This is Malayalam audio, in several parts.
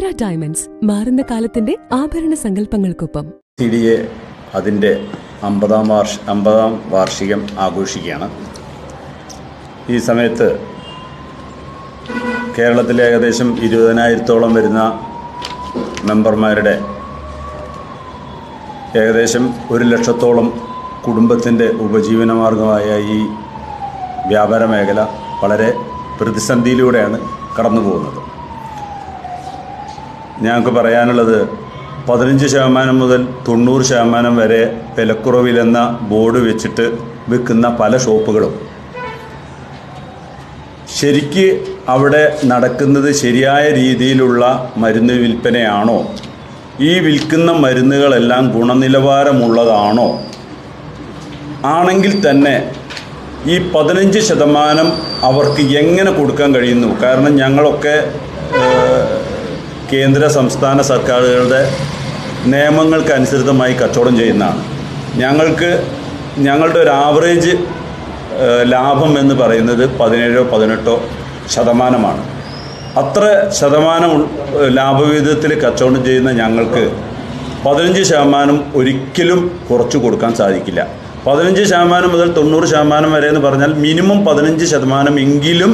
ചിത്ര ഡയമണ്ട്സ് മാറുന്ന കാലത്തിന്റെ ആഭരണ സങ്കല്പങ്ങൾക്കൊപ്പം. സി അതിന്റെ അമ്പതാം വാർഷ അമ്പതാം വാർഷികം ആഘോഷിക്കുകയാണ്. ഈ സമയത്ത് കേരളത്തിലെ ഏകദേശം ഇരുപതിനായിരത്തോളം വരുന്ന മെമ്പർമാരുടെ ഏകദേശം ഒരു ലക്ഷത്തോളം കുടുംബത്തിന്റെ ഉപജീവനമാർഗമായ ഈ വ്യാപാര മേഖല വളരെ പ്രതിസന്ധിയിലൂടെയാണ് കടന്നു പോകുന്നത് ഞങ്ങൾക്ക് പറയാനുള്ളത് പതിനഞ്ച് ശതമാനം മുതൽ തൊണ്ണൂറ് ശതമാനം വരെ വിലക്കുറവിലെന്ന ബോർഡ് വെച്ചിട്ട് വിൽക്കുന്ന പല ഷോപ്പുകളും. ശരിക്ക് അവിടെ നടക്കുന്നത് ശരിയായ രീതിയിലുള്ള മരുന്ന് വിൽപ്പനയാണോ? ഈ വിൽക്കുന്ന മരുന്നുകളെല്ലാം ഗുണനിലവാരമുള്ളതാണോ? ആണെങ്കിൽ തന്നെ ഈ പതിനഞ്ച് ശതമാനം അവർക്ക് എങ്ങനെ കൊടുക്കാൻ കഴിയുന്നു? കാരണം ഞങ്ങളൊക്കെ കേന്ദ്ര സംസ്ഥാന സർക്കാരുകളുടെ നിയമങ്ങൾക്ക് അനുസൃതമായി കച്ചവടം ചെയ്യുന്നതാണ്. ഞങ്ങൾക്ക് ഞങ്ങളുടെ ഒരു ആവറേജ് ലാഭം എന്ന് പറയുന്നത് പതിനേഴോ പതിനെട്ടോ ശതമാനമാണ്. അത്ര ശതമാനം ലാഭവിഹിതത്തിൽ കച്ചവടം ചെയ്യുന്ന ഞങ്ങൾക്ക് പതിനഞ്ച് ശതമാനം ഒരിക്കലും കുറച്ചു കൊടുക്കാൻ സാധിക്കില്ല. പതിനഞ്ച് ശതമാനം മുതൽ തൊണ്ണൂറ് ശതമാനം വരെ എന്ന് പറഞ്ഞാൽ മിനിമം പതിനഞ്ച് ശതമാനം എങ്കിലും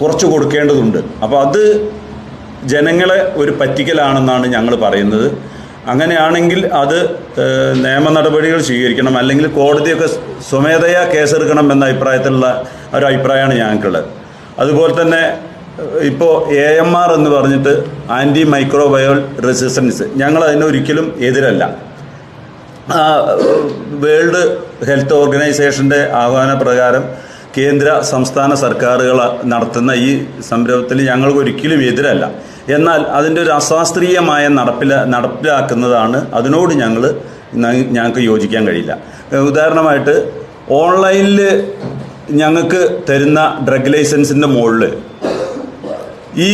കുറച്ച് കൊടുക്കേണ്ടതുണ്ട്. അപ്പോൾ അത് ജനങ്ങളെ ഒരു പറ്റിക്കലാണെന്നാണ് ഞങ്ങൾ പറയുന്നത്. അങ്ങനെയാണെങ്കിൽ അത് നിയമ നടപടികൾ സ്വീകരിക്കണം അല്ലെങ്കിൽ കോടതിയൊക്കെ സ്വമേധയാ കേസെടുക്കണം എന്ന അഭിപ്രായത്തിലുള്ള ഒരു അഭിപ്രായമാണ് ഞങ്ങൾക്കുള്ളത്. അതുപോലെ തന്നെ ഇപ്പോൾ എ എം ആർ എന്ന് പറഞ്ഞിട്ട് ആന്റി മൈക്രോബയോൾ റെസിസ്റ്റൻസ് ഞങ്ങൾ അതിനൊരിക്കലും എതിരല്ല. വേൾഡ് ഹെൽത്ത് ഓർഗനൈസേഷന്റെ ആഹ്വാന പ്രകാരം കേന്ദ്ര സംസ്ഥാന സർക്കാരുകൾ നടത്തുന്ന ഈ സംരംഭത്തിൽ ഞങ്ങൾക്ക് ഒരിക്കലും എതിരല്ല. എന്നാൽ അതിന്റെ ഒരു അശാസ്ത്രീയമായ നടപ്പില നടപ്പിലാക്കുന്നതാണ്. അതിനോട് ഞങ്ങൾ ഞങ്ങൾക്ക് യോജിക്കാൻ കഴിയില്ല. ഉദാഹരണമായിട്ട് ഓൺലൈനിൽ ഞങ്ങൾക്ക് തരുന്ന ഡ്രഗ് ലൈസൻസിന്റെ മുകളിൽ ഈ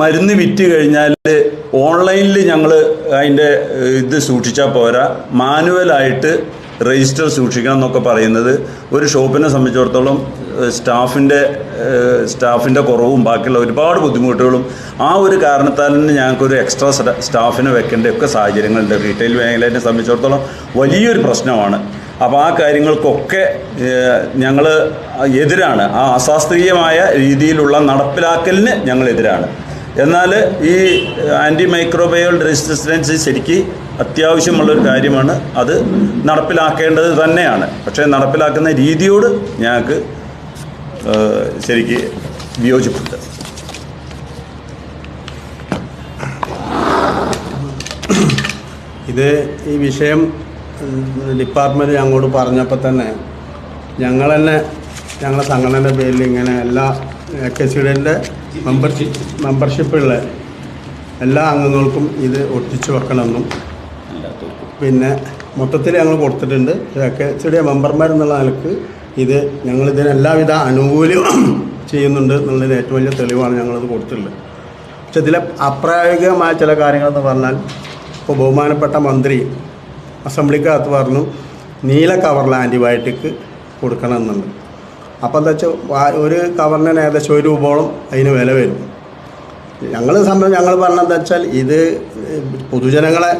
മരുന്ന് വിറ്റ് കഴിഞ്ഞാൽ ഓൺലൈനിൽ ഞങ്ങൾ അതിന്റെ ഇത് സൂക്ഷിച്ചാൽ പോരാ. മാനുവലായിട്ട് രജിസ്റ്റർ സൂക്ഷിക്കണം എന്നൊക്കെ പറയുന്നത് ഒരു ഷോപ്പിനെ സംബന്ധിച്ചിടത്തോളം സ്റ്റാഫിന്റെ സ്റ്റാഫിന്റെ കുറവും ബാക്കിയുള്ള ഒരുപാട് ബുദ്ധിമുട്ടുകളും ആ ഒരു കാരണത്താൽ തന്നെ ഞങ്ങൾക്കൊരു എക്സ്ട്രാ സ്റ്റാഫിനെ വെക്കേണ്ട ഒക്കെ സാഹചര്യങ്ങളുണ്ട്. റീറ്റെയിൽ മേഖലയെ സംബന്ധിച്ചിടത്തോളം വലിയൊരു പ്രശ്നമാണ്. അപ്പോൾ ആ കാര്യങ്ങൾക്കൊക്കെ ഞങ്ങൾ എതിരാണ്. ആ അശാസ്ത്രീയമായ രീതിയിലുള്ള നടപ്പിലാക്കലിന് ഞങ്ങൾ എതിരാണ് എന്നാൽ ഈ ആന്റി മൈക്രോബയോൾ റെസിസ്റ്റൻസ് ശരിക്ക് അത്യാവശ്യമുള്ളൊരു കാര്യമാണ്. അത് നടപ്പിലാക്കേണ്ടത് തന്നെയാണ്. പക്ഷേ നടപ്പിലാക്കുന്ന രീതിയോട് ഞങ്ങൾക്ക് ശരിക്ക് വിയോജിപ്പുണ്ട്. ഇത് ഈ വിഷയം ഡിപ്പാർട്ട്മെന്റ് ഞങ്ങളോട് പറഞ്ഞപ്പോൾ തന്നെ ഞങ്ങൾ തന്നെ ഞങ്ങളുടെ സംഘടനയുടെ പേരിൽ ഇങ്ങനെ എല്ലാ കെ സിയുടെ മെമ്പർഷിപ്പ് മെമ്പർഷിപ്പുള്ള എല്ലാ അംഗങ്ങൾക്കും ഇത് ഒട്ടിച്ചു വെക്കണമെന്നും പിന്നെ മൊത്തത്തിൽ ഞങ്ങൾ കൊടുത്തിട്ടുണ്ട്. കെ സിയുടെ മെമ്പർമാരെന്നുള്ള നിലയ്ക്ക് ഇത് ഞങ്ങൾ ഇതിന് എല്ലാവിധ അനുകൂല്യവും ചെയ്യുന്നുണ്ട് എന്നുള്ളതിന് ഏറ്റവും വലിയ തെളിവാണ് ഞങ്ങളത് കൊടുത്തിട്ടുള്ളത്. പക്ഷെ ഇതിലെ അപ്രായോഗികമായ ചില കാര്യങ്ങളെന്ന് പറഞ്ഞാൽ ഇപ്പോൾ ബഹുമാനപ്പെട്ട മന്ത്രി അസംബ്ലിക്കകത്ത് പറഞ്ഞു നീല കവറിൽ ആന്റിബയോട്ടിക് കൊടുക്കണമെന്നുണ്ട്. അപ്പോൾ എന്താ വെച്ചാൽ ഒരു കവറിന് ഏകദേശം ഒരു രൂപയോളം അതിന് വില വരും. ഞങ്ങൾ സംബന്ധിച്ച് ഞങ്ങൾ പറഞ്ഞതെന്ന് വെച്ചാൽ ഇത് പൊതുജനങ്ങളെ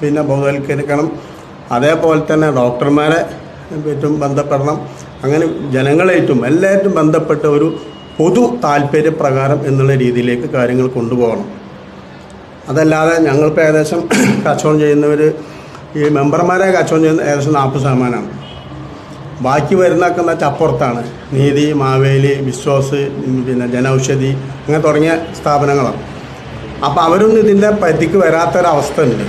പിന്നെ ബോധവൽക്കരിക്കണം. അതേപോലെ തന്നെ ഡോക്ടർമാരെ പറ്റും ബന്ധപ്പെടണം. അങ്ങനെ ജനങ്ങളേറ്റവും എല്ലായിട്ടും ബന്ധപ്പെട്ട ഒരു പൊതു താല്പര്യപ്രകാരം എന്നുള്ള രീതിയിലേക്ക് കാര്യങ്ങൾ കൊണ്ടുപോകണം. അതല്ലാതെ ഞങ്ങൾക്ക് ഏകദേശം കച്ചവടം ചെയ്യുന്നവർ ഈ മെമ്പർമാരെ കച്ചവടം ചെയ്യുന്ന ഏകദേശം നാൽപ്പത് ശതമാനമാണ്. ബാക്കി വരുന്നതൊക്കെ എന്താ വെച്ചാൽ അപ്പുറത്താണ്. നീതി മാവേലി വിശ്വാസ് പിന്നെ ജനൌഷധി അങ്ങനെ തുടങ്ങിയ സ്ഥാപനങ്ങളാണ്. അപ്പോൾ അവരൊന്നും ഇതിന്റെ പരിധിക്ക് വരാത്തൊരവസ്ഥ ഉണ്ട്.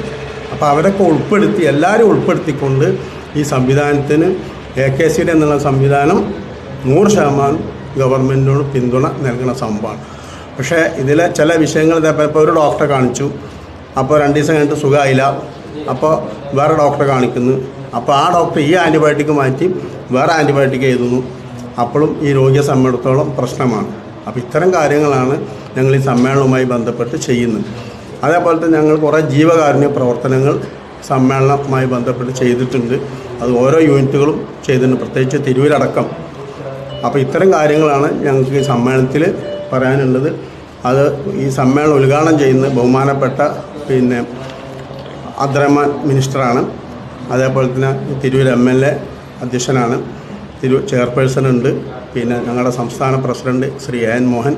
അപ്പോൾ അവരൊക്കെ ഉൾപ്പെടുത്തി എല്ലാവരും ഉൾപ്പെടുത്തിക്കൊണ്ട് ഈ സംവിധാനത്തിന് എ കെ സി ഡി എന്നുള്ള സംവിധാനം നൂറ് ശതമാനം ഗവൺമെന്റിനോട് പിന്തുണ നൽകുന്ന സംഭവമാണ്. പക്ഷേ ഇതിലെ ചില വിഷയങ്ങൾ ഇപ്പോൾ ഒരു ഡോക്ടറെ കാണിച്ചു. അപ്പോൾ രണ്ട് ദിവസം കഴിഞ്ഞിട്ട് സുഖമായില്ല. അപ്പോൾ വേറെ ഡോക്ടറെ കാണിക്കുന്നു. അപ്പോൾ ആ ഡോക്ടർ ഈ ആന്റിബയോട്ടിക് മാറ്റി വേറെ ആന്റിബയോട്ടിക് എഴുതുന്നു. അപ്പോഴും ഈ രോഗിയെ സംബന്ധിച്ചിടത്തോളം പ്രശ്നമാണ്. അപ്പോൾ ഇത്തരം കാര്യങ്ങളാണ് ഞങ്ങൾ ഈ സമ്മേളനവുമായി ബന്ധപ്പെട്ട് ചെയ്യുന്നത്. അതേപോലെ തന്നെ ഞങ്ങൾ കുറേ ജീവകാരുണ്യ പ്രവർത്തനങ്ങൾ സമ്മേളനവുമായി ബന്ധപ്പെട്ട് ചെയ്തിട്ടുണ്ട്. അത് ഓരോ യൂണിറ്റുകളും ചെയ്തിട്ടുണ്ട്. പ്രത്യേകിച്ച് തിരൂരടക്കം. അപ്പോൾ ഇത്തരം കാര്യങ്ങളാണ് ഞങ്ങൾക്ക് ഈ സമ്മേളനത്തിൽ പറയാനുള്ളത്. അത് ഈ സമ്മേളനം ഉദ്ഘാടനം ചെയ്യുന്ന ബഹുമാനപ്പെട്ട പിന്നെ അദ്രമ മിനിസ്റ്ററാണ്. അതേപോലെ തന്നെ തിരൂർ എം എൽ എ അധ്യക്ഷനാണ്. തിരു ചെയർപേഴ്സൺ ഉണ്ട്. പിന്നെ ഞങ്ങളുടെ സംസ്ഥാന പ്രസിഡന്റ് ശ്രീ എൻ മോഹൻ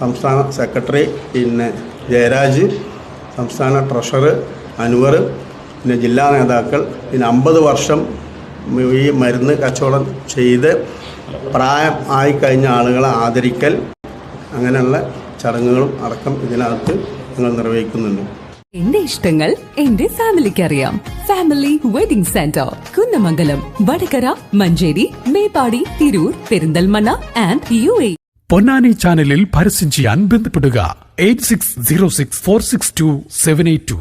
സംസ്ഥാന സെക്രട്ടറി പിന്നെ ജയരാജ് സംസ്ഥാന ട്രഷറർ അൻവർ പിന്നെ ജില്ലാ നേതാക്കൾ പിന്നെ അമ്പത് വർഷം ഈ മരുന്ന് കച്ചവടം ചെയ്ത് പ്രായം ആയിക്കഴിഞ്ഞ ആളുകളെ ആദരിക്കൽ അങ്ങനെയുള്ള ചടങ്ങുകളും അടക്കം ഇതിനകത്ത് ഞങ്ങൾ നിർവഹിക്കുന്നുണ്ട്. എന്റെ ഇഷ്ടങ്ങൾ എന്റെ ഫാമിലിക്ക് അറിയാം family wedding centre Kunnamangalam Vadakara Manjeri Meppadi Tirur Perinthalmanna and U A. Ponnani ചാനലിൽ പരസ്യം ചെയ്യാൻ ബന്ധപ്പെടുക. Eight six zero six four six two seven eight two.